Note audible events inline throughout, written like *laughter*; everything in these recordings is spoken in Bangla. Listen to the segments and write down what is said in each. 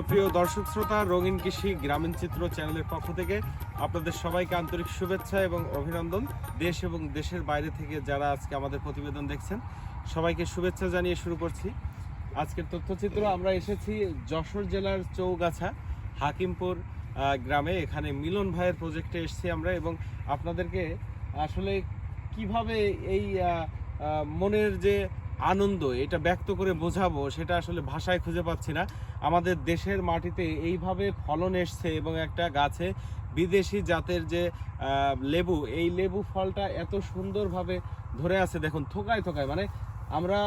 সুপ্রিয় দর্শক শ্রোতা, রঙিন কৃষি গ্রামীণ চিত্র চ্যানেলের পক্ষ থেকে আপনাদের সবাইকে আন্তরিক শুভেচ্ছা এবং অভিনন্দন। দেশ এবং দেশের বাইরে থেকে যারা আজকে আমাদের প্রতিবেদন দেখছেন, সবাইকে শুভেচ্ছা জানিয়ে শুরু করছি। আজকের তথ্যচিত্র, আমরা এসেছি যশোর জেলার চৌগাছা, হাকিমপুর গ্রামে। এখানে মিলন ভাইয়ের প্রজেক্টে এসেছি আমরা এবং আপনাদেরকে আসলে কীভাবে এই মনের যে আনন্দ, এটা ব্যক্ত করে বোঝাবো, সেটা আসলে ভাষায় খুঁজে পাচ্ছি না। আমাদের দেশের মাটিতে এইভাবে ফলন এসছে এবং একটা গাছে বিদেশি জাতের যে লেবু, এই লেবু ফলটা এত সুন্দরভাবে ধরে আছে, দেখুন, থোকায় থোকায় মানে আমরা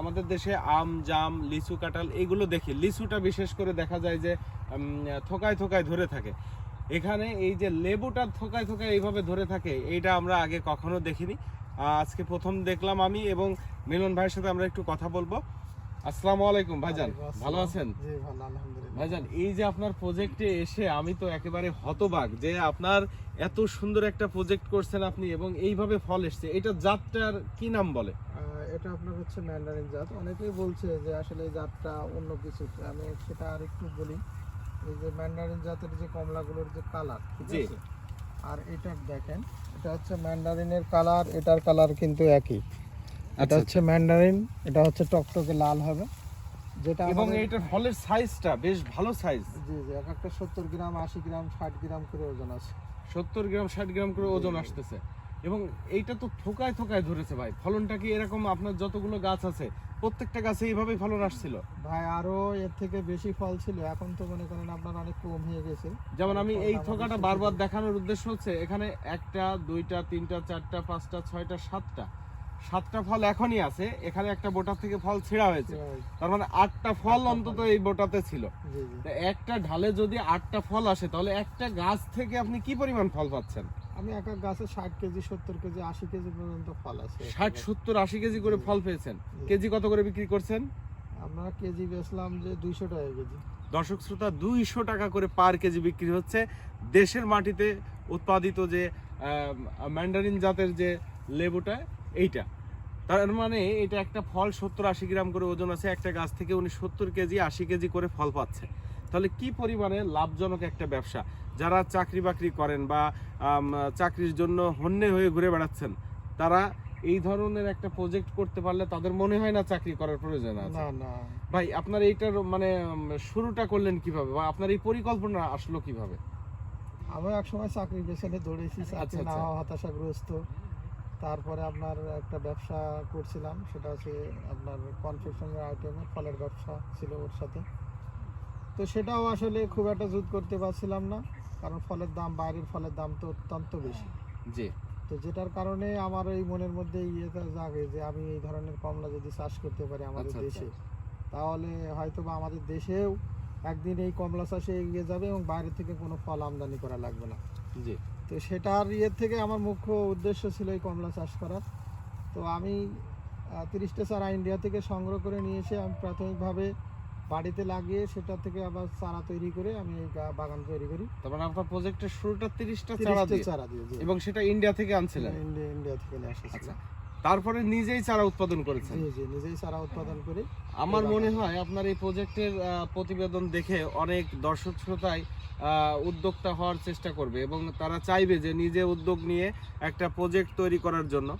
আমাদের দেশে আম, জাম, লিচু, কাঁঠাল এগুলো দেখি। লিচুটা বিশেষ করে দেখা যায় যে থোকায় থোকায় ধরে থাকে। এখানে এই যে লেবুটা থোকায় থোকায় এইভাবে ধরে থাকে, এইটা আমরা আগে কখনো দেখিনি। আজকে প্রথম দেখলাম আমি এবং মিলন ভাইয়ের সাথে আমরা একটু কথা বলব। আসসালামু আলাইকুম ভাইজান। ভালো আছেন? ভাইজান এই যে আপনার প্রজেক্টে এসে আমি তো একেবারে হতবাক যে আপনার এত সুন্দর একটা প্রজেক্ট করছেন আপনি এবং এইভাবে ফল এসছে। এটা জাতটার কি নাম বলে? এটা আপনার হচ্ছে ম্যান্ডারিন জাত। অনেকেই বলছে যে আসলে এই জাতটা অন্য কিছু। আমি সেটা আর একটু বলি। এই যে ম্যান্ডারিন জাতের যে কমলাগুলোর যে কালার ঠিক আছে? আর এটা দেখেন এটা হচ্ছে ম্যান্ডারিনের কালার এটার কালার কিন্তু একই। এটা আচ্ছা, হচ্ছে ম্যান্ডারিন এটা হচ্ছে টকটকে লাল হবে। যেটা এবং এইটার ফলের সাইজটা বেশ ভালো সাইজ জি জি এক একটা সত্তর গ্রাম আশি গ্রাম ষাট গ্রাম করে ওজন আছে সত্তর গ্রাম ষাট গ্রাম করে ওজন আসতেছে। এবং এইটা তো থোকায় থোকায় ধরেছে ভাই। ফলনটা কি এরকম? আপনার যতগুলো গাছ আছে প্রত্যেকটা গাছে এইভাবেই ফলন আসছিল। ভাই আরও এর থেকে বেশি ফল ছিল। এখন তো মনে করেন আপনার অনেক কম হয়ে গেছে। যেমন আমি এই থোকাটা বারবার দেখানোর উদ্দেশ্য হচ্ছে এখানে একটা দুইটা তিনটা চারটা পাঁচটা ছয়টা সাতটা। সাতটা ফল এখনই আছে। এখানে একটা বোটার থেকে ফল ছেঁড়া হয়েছে। তার মানে আটটা ফল অন্তত এই বোটাতে ছিল। একটা ঢালে যদি আটটা ফল আসে তাহলে একটা গাছ থেকে আপনি কি পরিমাণ ফল পাচ্ছেন? আমি এক এক গাছে ষাট কেজি সত্তর কেজি আশি কেজি পর্যন্ত ফল আছে। ষাট সত্তর আশি কেজি করে ফল পেয়েছেন। কেজি কত করে বিক্রি করছেন? আমরা কেজি বেচলাম যে দুইশো টাকা কেজি। দর্শক শ্রোতা দুইশো টাকা করে পার কেজি বিক্রি হচ্ছে। দেশের মাটিতে উৎপাদিত যে ম্যান্ডারিন জাতের যে লেবুটা এইটা। তার মানে এটা একটা ফল সত্তর আশি গ্রাম করে ওজন আছে। একটা গাছ থেকে উনি সত্তর কেজি আশি কেজি করে ফল পাচ্ছে। তাহলে কি পরিমাণে লাভজনক একটা ব্যবসা? যারা চাকরি বাকরি করেন বা চাকরির জন্য হন্যে হয়ে ঘুরে বেড়াচ্ছেন তারা এই ধরনের একটা প্রজেক্ট করতে পারলে তাদের মনে হয় না চাকরি করার প্রয়োজন আছে। না না। ভাই আপনার এইটার মানে শুরুটা করলেন কীভাবে? বা আপনার এই পরিকল্পনা আসলো কীভাবে? আমি এক সময় চাকরির পেছনে দৌড়েছি আচ্ছা, চাকরি না আচ্ছা। হওয়া হতাশাগ্রস্ত। তারপরে আপনার একটা ব্যবসা করছিলাম সেটা হচ্ছে আপনার কনফেকশনের আইটেমে ফলের ব্যবসা ছিল ওর সাথে। তো সেটাও আসলে খুব একটা জুত করতে পারছিলাম না কারণ ফলের দাম বাইরের ফলের দাম তো অত্যন্ত বেশি। জি। তো যেটার কারণে আমার এই মনের মধ্যে ইয়েটা জাগে যে আমি এই ধরনের কমলা যদি চাষ করতে পারি আমাদের আচ্ছা, আচ্ছা। দেশে তাহলে হয়তো বা আমাদের দেশেও একদিন এই কমলা চাষে এগিয়ে যাবে এবং বাইরে থেকে কোনো ফল আমদানি করা লাগবে না। জি। তো সেটার ইয়ের থেকে আমার মুখ্য উদ্দেশ্য ছিল এই কমলা চাষ করার। তো আমি তিরিশটা চারা ইন্ডিয়া থেকে সংগ্রহ করে নিয়ে এসে আমি প্রাথমিকভাবে বাড়িতে লাগিয়ে সেটা থেকে আবার চারা তৈরি করে আমি বাগান তৈরি করি। তার মানে আপনার প্রজেক্টের শুরুটা তিরিশটা চারা 30টা দিয়ে। চারা দিয়ে এবং সেটা ইন্ডিয়া থেকে আনছিলেন? ইন্ডিয়া থেকে নিয়ে তারপরে নিজেই চারা উৎপাদন করেছেন? জি জি নিজেই চারা উৎপাদন করি। আমার মনে হয় আপনার এই প্রজেক্টের প্রতিবেদন দেখে অনেক দর্শক শ্রোতাই উদ্যোক্তা হওয়ার চেষ্টা করবে এবং তারা চাইবে যে নিজে উদ্যোগ নিয়ে একটা প্রজেক্ট তৈরি করার জন্য।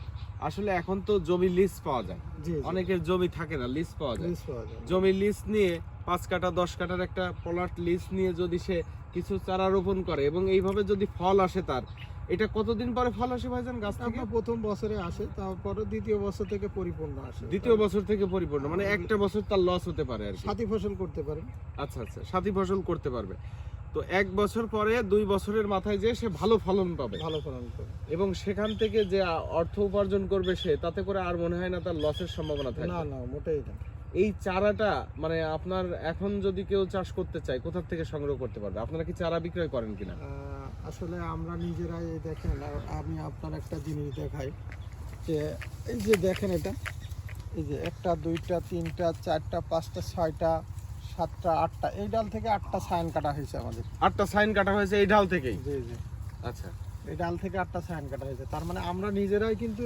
আসলে এখন তো জমি লিজ পাওয়া যায়। অনেকের জমি থাকে না লিজ পাওয়া যায়। লিজ পাওয়া যায়। জমি লিজ নিয়ে পাঁচ কাঠা দশ কাঠার একটা প্লট লিজ নিয়ে যদি সে কিছু চারা রোপণ করে এবং এইভাবে যদি ফল আসে তার এটা কতদিন পরে ফল আসে ভাইজান গাছ থেকে? প্রথম বছরে আসে তারপরে দ্বিতীয় বছর থেকে পরিপূর্ণ আসে। দ্বিতীয় বছর থেকে পরিপূর্ণ মানে একটা বছর তার লস হতে পারে আর সাথী ফসল করতে পারে। আচ্ছা আচ্ছা সাথী ফসল করতে পারবে। তো এক বছর পরে দুই বছরের মাথায় যে সে ভালো ফলন পাবে। ভালো ফলন পাবে। এবং সেখান থেকে যে অর্থ উপার্জন করবে সে তাতে করে আর মনে হয় না তার লসের সম্ভাবনা থাকে না না মোটেই না। এই চারাটা মানে আপনার এখন যদি কেউ চাষ করতে চায় কোথা থেকে সংগ্রহ করতে পারবে? আপনারা কি চারা বিক্রয় করেন কিনা? আসলে আমরা নিজেরাই দেখেন আমি আপনার একটা জিনিস দেখাই যে এই যে দেখেন এটা এই যে একটা দুইটা তিনটা চারটা পাঁচটা ছয়টা সাতটা আটটা এই ডাল থেকে আটটা সাইন কাটা হয়েছে আমাদের। আটটা সাইন কাটা হয়েছে এই ডাল থেকেই? জি জি। আচ্ছা। এই ডাল থেকে আটটা সাইন কাটা হয়েছে। তার মানে আমরা নিজেরাই কিন্তু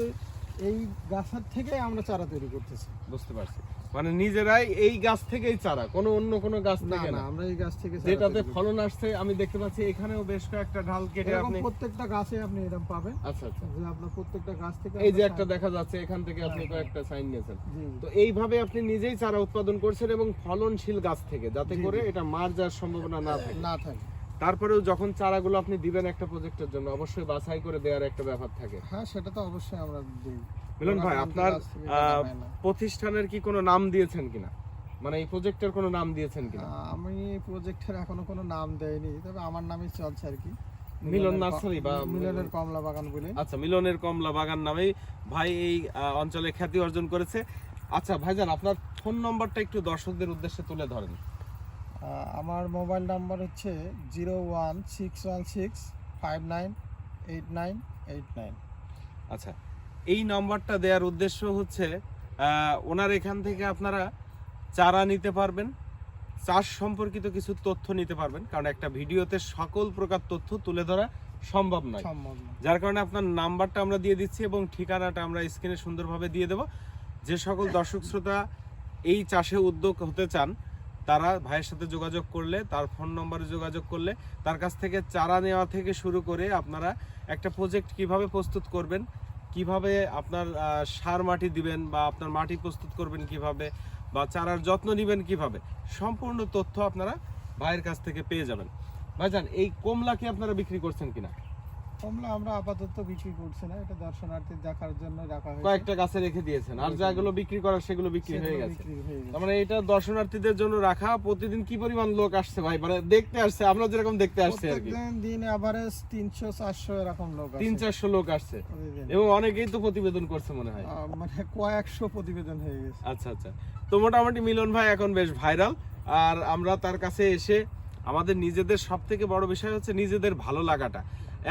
এই গাছের থেকে আমরা চারা তৈরি করতেছি। বুঝতে পারছি। মানে নিজেরাই এই গাছ থেকেই চারা কোনো অন্য কোনো গাছ না থেকে না আমরা এই গাছ থেকে যেটাতে ফলন আসছে আমি দেখতে পাচ্ছি এখানেও বেশ কয়েকটা ঢাল কেটে আপনি প্রত্যেকটা গাছে আপনি এরকম পাবেন। আচ্ছা আচ্ছা। যে আপনার প্রত্যেকটা গাছ থেকে এই যে একটা দেখা যাচ্ছে এখান থেকে আপনি হ্যাঁ, কয়েকটা সাইন নিয়েছেন। জি। জি। তো এইভাবে আপনি নিজেই চারা উৎপাদন করছেন এবং ফলনশীল গাছ থেকে যাতে করে এটা মার যাওয়ার সম্ভাবনা না থাকে। না থাকে। তারপরেও যখন চারাগুলো আপনি দিবেন একটা প্রজেক্টের জন্য অবশ্যই বাছাই করে দেওয়ার একটা ব্যাপার থাকে। হ্যাঁ সেটা তো অবশ্যই আমরা দিই। মিলন ভাই আপনার। প্রতিষ্ঠানের কি কোনো নাম দিয়েছেন কিনা? মানে এই প্রজেক্টের কোনো নাম দিয়েছেন কিনা? আমি প্রজেক্টের এখনও কোনো নাম দেয়নি তবে আমার নামই চলছে আর কি। মিলন নার্সারি বা মিলনের কমলা বাগান বলে। আচ্ছা মিলনের কমলা বাগান নামেই ভাই এই অঞ্চলে খ্যাতি অর্জন করেছে। আচ্ছা ভাইজান আপনার ফোন নম্বরটা একটু দর্শকদের উদ্দেশ্যে তুলে ধরেন। আমার মোবাইল নাম্বার হচ্ছে zero one six one six five nine eight nine eight nine. আচ্ছা এই নম্বরটা দেওয়ার উদ্দেশ্য হচ্ছে ওনার এখান থেকে আপনারা চারা নিতে পারবেন চাষ সম্পর্কিত কিছু তথ্য নিতে পারবেন কারণ একটা ভিডিওতে সকল প্রকার তথ্য তুলে ধরা সম্ভব নয়। যার কারণে আপনার নাম্বারটা আমরা দিয়ে দিচ্ছি এবং ঠিকানাটা আমরা স্ক্রিনে সুন্দরভাবে দিয়ে দেব। যে সকল দর্শক শ্রোতা এই চাষে উদ্যোগ হতে চান তারা ভাইয়ের সাথে যোগাযোগ করলে, তার ফোন নম্বরে যোগাযোগ করলে, তার কাছ থেকে চারা নেওয়া থেকে শুরু করে আপনারা একটা প্রজেক্ট কীভাবে প্রস্তুত করবেন, কীভাবে আপনার সার মাটি দিবেন বা আপনার মাটি প্রস্তুত করবেন কীভাবে বা চারার যত্ন নেবেন কীভাবে, সম্পূর্ণ তথ্য আপনারা ভাইয়ের কাছ থেকে পেয়ে যাবেন। ভাইজান, এই কমলা কি আপনারা বিক্রি করছেন কিনা? কমলা আমরা আপাতত বিক্রি করছি না এটা দর্শনার্থী দেখার জন্য রাখা হয়েছে। কয়েকটা গাছে রেখে দিয়েছেন আর যেগুলো বিক্রি করার সেগুলো বিক্রি হয়ে গেছে। মানে এটা দর্শনার্থীদের জন্য রাখা প্রতিদিন কি পরিমাণ লোক আসছে ভাই? মানে দেখতে আসছে আমরা যেরকম দেখতে আসছে আর কি। দিন এভারেজ তিনশো চারশো এরকম লোক তিন আসে চারশো লোক আসছে। এবং অনেকেই তো প্রতিবেদন করছে মনে হয়। মানে কয়েকশো প্রতিবেদন হয়ে গেছে। আচ্ছা আচ্ছা। তো মোটামুটি মিলন ভাই এখন বেশ ভাইরাল আর আমরা তার কাছে এসে আমাদের নিজেদের সব থেকে বড় বিষয় হচ্ছে নিজেদের ভালো লাগাটা।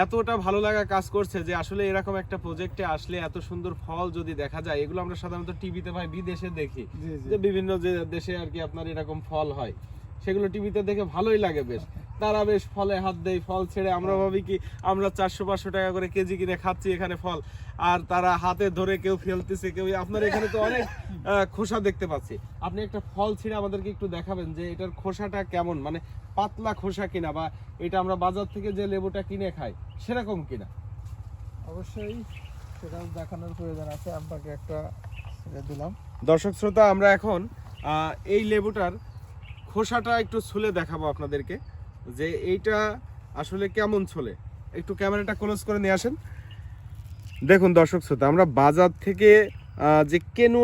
এতটা ভালো লাগা কাজ করছে যে আসলে এরকম একটা প্রজেক্টে আসলে এত সুন্দর ফল যদি দেখা যায় এগুলো আমরা সাধারণত টিভিতে ভাই বিদেশে দেখি। যে বিভিন্ন যে দেশে আর কি আপনার এরকম ফল হয় সেগুলো টিভিতে দেখে ভালোই লাগে বেশ। তারা বেশ ফলে হাত দেয় ফল ছেড়ে। আমরা ভাবি কি আমরা চারশো পাঁচশো টাকা করে কেজি কিনে খাচ্ছি এখানে ফল। আর তারা হাতে ধরে কেউ ফেলতেছে কেউ আপনার এখানে তো অনেক *laughs* খোসা দেখতে পাচ্ছি। আপনি একটা ফল ছিঁড়ে আমাদেরকে একটু দেখাবেন যে এটার খোসাটা কেমন? মানে পাতলা খোসা কিনা বা এটা আমরা বাজার থেকে যে লেবুটা কিনে খাই সেরকম কিনা? অবশ্যই সেটা দেখানোর প্রয়োজন আছে আপনাকে একটা দিলাম। দর্শক শ্রোতা আমরা এখন এই লেবুটার খোসাটা একটু ছুলে দেখাবো আপনাদেরকে। যে এইটা আসলে কেমন চলে? একটু ক্যামেরাটা ক্লোজ করে নিয়ে আসেন। দেখুন দর্শক শ্রোতা আমরা বাজার থেকে যে কেনু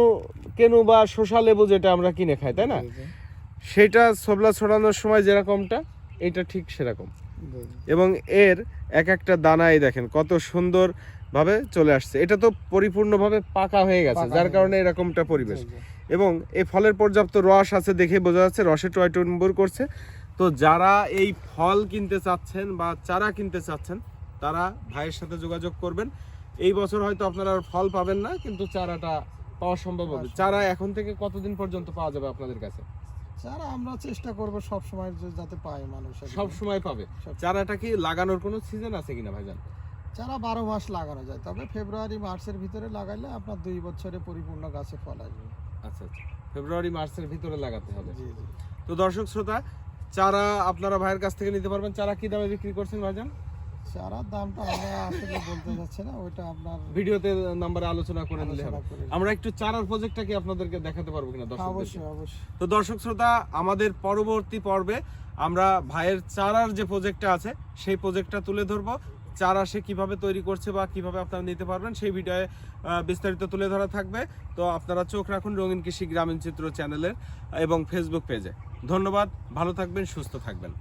কেনু বা শসা লেবু যেটা আমরা কিনে খাই তাই না? সেটা সবলা ছড়ানোর সময় যেরকমটা এটা ঠিক সেরকম। এবং এর এক একটা দানাই দেখেন কত সুন্দর ভাবে চলে আসছে। এটা তো পরিপূর্ণভাবে পাকা হয়ে গেছে যার কারণে এরকমটা পরিবেশ। এবং এই ফলের পর্যাপ্ত রস আছে দেখে বোঝা যাচ্ছে রসে টয় টয়টম্বুর করছে। তো যারা এই ফল কিনতে চাচ্ছেন বা চারা কিনতে চাচ্ছেন তারা ভাইয়ের সাথে যোগাযোগ করবেন। এই বছর হয়তো আপনারা ফল পাবেন না কিন্তু চারাটা পাওয়া সম্ভব হবে। চারা এখন থেকে কতদিন পর্যন্ত পাওয়া যাবে আপনাদের কাছে? যারা আমরা চেষ্টা করব সব সময় যাতে পায় মানুষ সব সময় পাবে। চারাটা কি লাগানোর কোনো সিজন আছে কিনা ভাইজান? যারা বারো মাস লাগানো যায় তবে ফেব্রুয়ারি মার্চের ভিতরে লাগাইলে আপনার দুই বছরে পরিপূর্ণ গাছে ফল আসবে। আচ্ছা আচ্ছা। ফেব্রুয়ারি মার্চের ভিতরে লাগাতে হবে। জি জি। তো দর্শক শ্রোতা চারা আপনারা ভাইয়ের কাছ থেকে নিতে পারবেন। চারা কি দামে বিক্রি করছেন ভাইজান? চারার দামটা আমরা আসলে বলতে যাচ্ছি না ওইটা আপনার ভিডিওতে নাম্বারে আলোচনা করে নিলে হবে। আমরা একটু চারার প্রজেক্টটা কি আপনাদেরকে দেখাতে পারব কিনা দর্শক অবশ্যই অবশ্যই। তো দর্শক শ্রোতা আমাদের পরবর্তী পর্বে আমরা ভাইয়ের চারার যে প্রজেক্টটা আছে সেই প্রজেক্টটা তুলে ধরবো। চারা সে কীভাবে তৈরি করছে বা কীভাবে আপনারা নিতে পারবেন, সেই ভিডিওয়ে বিস্তারিত তুলে ধরা থাকবে। তো আপনারা চোখ রাখুন রঙিন কৃষি গ্রামীণ চিত্র চ্যানেলের এবং ফেসবুক পেজে ধন্যবাদ, ভালো থাকবেন, সুস্থ থাকবেন।